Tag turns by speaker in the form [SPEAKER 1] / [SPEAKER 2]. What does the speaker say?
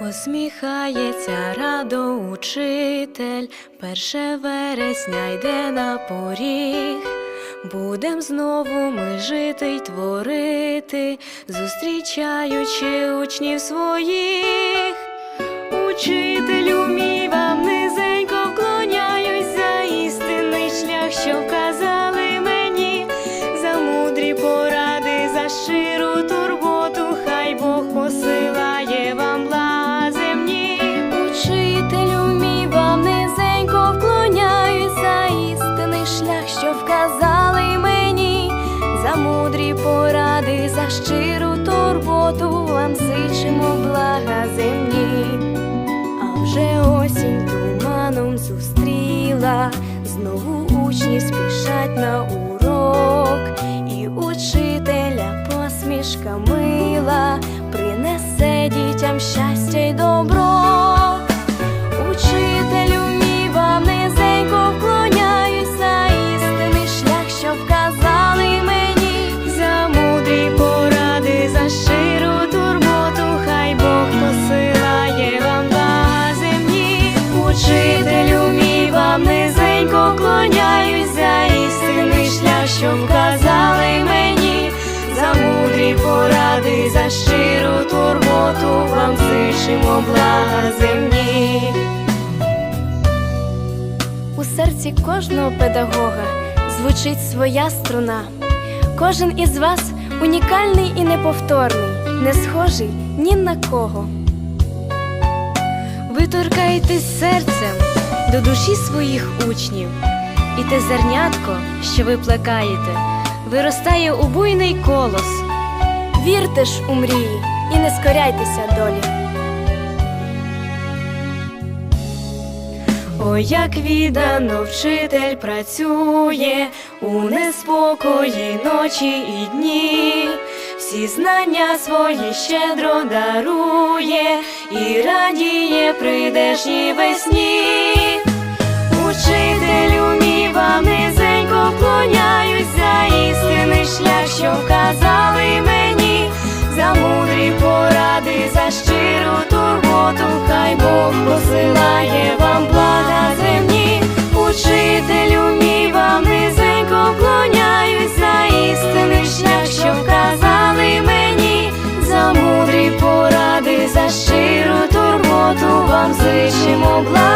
[SPEAKER 1] Посміхається радо учитель, перше вересня йде на поріг. Будем знову ми жити й творити, зустрічаючи учнів своїх. Учителю мій вам низенько вклоняюсь за істинний шлях, що вказали мені, за мудрі поради, за щиру турботу, хай Бог посилає щиру турботу, вам зичимо блага земні. А вже осінь туманом зустріла, щиру турботу, вам зичимо блага земні. У серці кожного педагога звучить своя струна. Кожен із вас унікальний і неповторний, не схожий ні на кого. Ви торкаєтесь серцем до душі своїх учнів, і те зернятко, що ви плекаєте, виростає у буйний колос. Вірте ж у мрії і не скоряйтеся долі. Ой, як віддано вчитель працює у неспокої ночі і дні, всі знання свої щедро дарує і радіє прийдешній весні. нам зичимо благ.